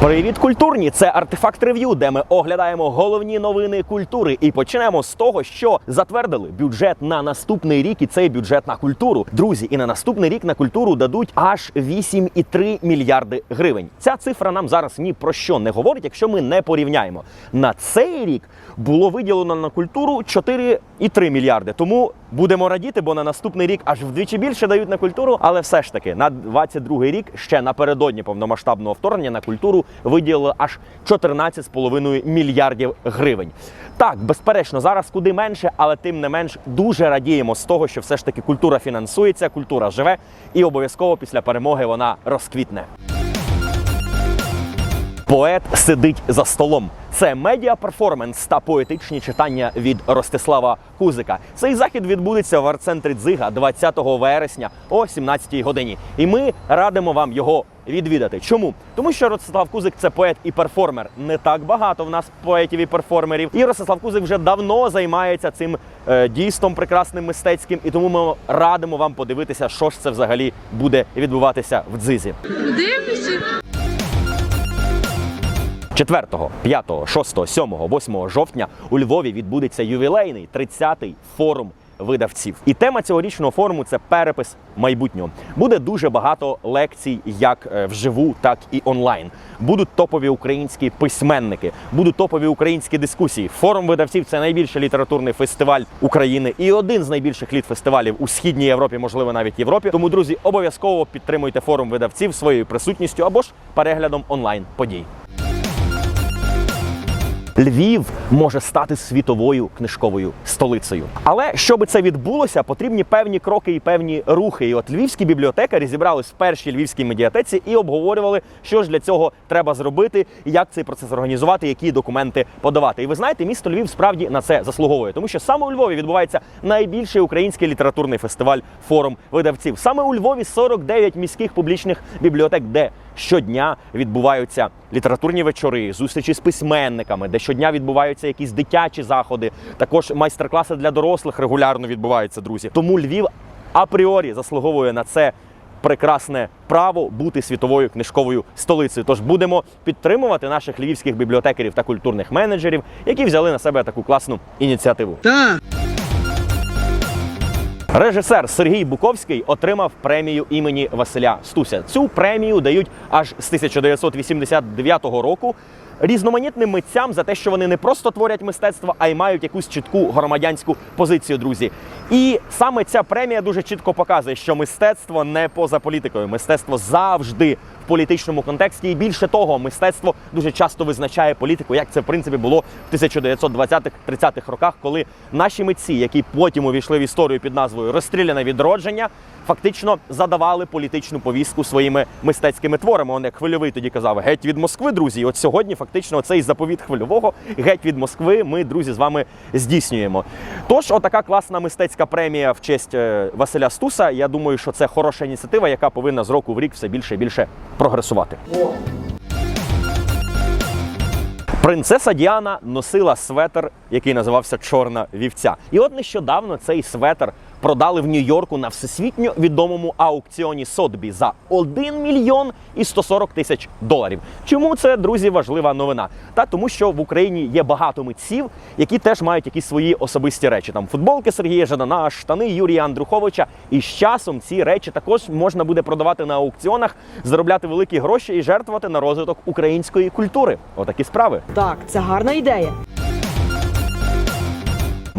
Привіт, культурні! Це артефакт рев'ю, де ми оглядаємо головні новини культури. І почнемо з того, що затвердили бюджет на наступний рік, і цей бюджет на культуру. Друзі, і на наступний рік на культуру дадуть аж 8,3 мільярди гривень. Ця цифра нам зараз ні про що не говорить, якщо ми не порівняємо. На цей рік було виділено на культуру 4,3 мільярди. Тому будемо радіти, бо на наступний рік аж вдвічі більше дають на культуру. Але все ж таки на 22 рік ще напередодні повномасштабного вторгнення на культуру виділили аж 14,5 мільярдів гривень. Так, безперечно, зараз куди менше, але тим не менш дуже радіємо з того, що все ж таки культура фінансується, культура живе, і обов'язково після перемоги вона розквітне. Поет сидить за столом. Це медіа-перформанс та поетичні читання від Ростислава Кузика. Цей захід відбудеться в арт-центрі Дзига 20 вересня о 17-й годині. І ми радимо вам його відвідати. Чому? Тому що Ростислав Кузик це поет і перформер. Не так багато в нас поетів і перформерів. І Ростислав Кузик вже давно займається цим е, дійством прекрасним мистецьким. І тому ми радимо вам подивитися, що ж це взагалі буде відбуватися в дзизі. Дивлюся. 4, 5, 6, 7, 8 жовтня у Львові відбудеться ювілейний 30-й форум видавців. І тема цьогорічного форуму це перепис майбутнього. Буде дуже багато лекцій, як е, вживу, так і онлайн. Будуть топові українські письменники, будуть топові українські дискусії. Форум видавців це найбільший літературний фестиваль України і один з найбільших літ-фестивалів у східній Європі, можливо, навіть Європі. Тому, друзі, обов'язково підтримуйте форум видавців своєю присутністю або ж переглядом онлайн подій. Львів може стати світовою книжковою столицею. Але щоб це відбулося, потрібні певні кроки і певні рухи. І от львівські бібліотекарі зібрались в першій львівській медіатеці і обговорювали, що ж для цього треба зробити, як цей процес організувати, які документи подавати. І ви знаєте, місто Львів справді на це заслуговує, тому що саме у Львові відбувається найбільший український літературний фестиваль форум видавців. Саме у Львові 49 міських публічних бібліотек, де щодня відбуваються літературні вечори, зустрічі з письменниками, де щодня відбуваються якісь дитячі заходи. Також майстер-класи для дорослих регулярно відбуваються, друзі. Тому Львів апріорі заслуговує на це. Прекрасне право бути світовою книжковою столицею. Тож будемо підтримувати наших львівських бібліотекарів та культурних менеджерів, які взяли на себе таку класну ініціативу. Так. Режисер Сергій Буковський отримав премію імені Василя Стуся. Цю премію дають аж з 1989 року різноманітним митцям за те, що вони не просто творять мистецтво, а й мають якусь чітку громадянську позицію, друзі. І саме ця премія дуже чітко показує, що мистецтво не поза політикою. Мистецтво завжди в політичному контексті. І більше того, мистецтво дуже часто визначає політику, як це в принципі було в 1920-30-х роках, коли наші митці, які потім увійшли в історію під назвою Розстріляне відродження, фактично задавали політичну повістку своїми мистецькими творами. Он як хвильовий тоді казав геть від Москви, друзі. І от сьогодні фактично цей заповіт хвильового геть від Москви. Ми, друзі, з вами здійснюємо. Тож, отака класна мистецька премія в честь е, Василя Стуса. Я думаю, що це хороша ініціатива, яка повинна з року в рік все більше і більше прогресувати. Принцеса Діана носила светр, який називався Чорна вівця. І от нещодавно цей светр продали в Нью-Йорку на всесвітньо відомому аукціоні Сотбі за 1 мільйон і 140 тисяч доларів. Чому це, друзі, важлива новина? Та тому, що в Україні є багато митців, які теж мають якісь свої особисті речі. Там футболки Сергія Жадана, штани Юрія Андруховича. І з часом ці речі також можна буде продавати на аукціонах, заробляти великі гроші і жертвувати на розвиток української культури. Отакі справи. Так, це гарна ідея.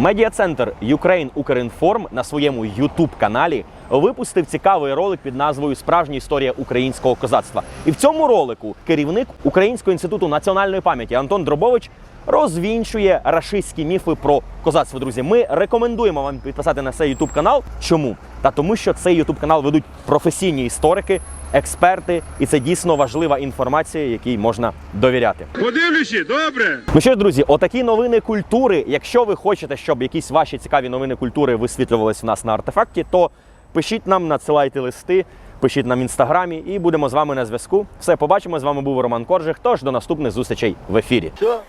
Медіа-центр Ukraine Укрінформ на своєму youtube каналі випустив цікавий ролик під назвою Справжня історія українського козацтва. І в цьому ролику керівник Українського інституту національної пам'яті Антон Дробович розвінчує рашистські міфи про козацтво. Друзі, ми рекомендуємо вам підписати на цей youtube канал. Чому? Та тому, що цей youtube канал ведуть професійні історики, експерти, і це дійсно важлива інформація, якій можна довіряти. Подивлюся, добре. Ну що ж, друзі, отакі новини культури. Якщо ви хочете, щоб якісь ваші цікаві новини культури висвітлювалися в нас на артефакті, то пишіть нам, надсилайте листи, пишіть нам в інстаграмі і будемо з вами на зв'язку. Все, побачимо. З вами був Роман Коржик. Тож до наступних зустрічей в ефірі.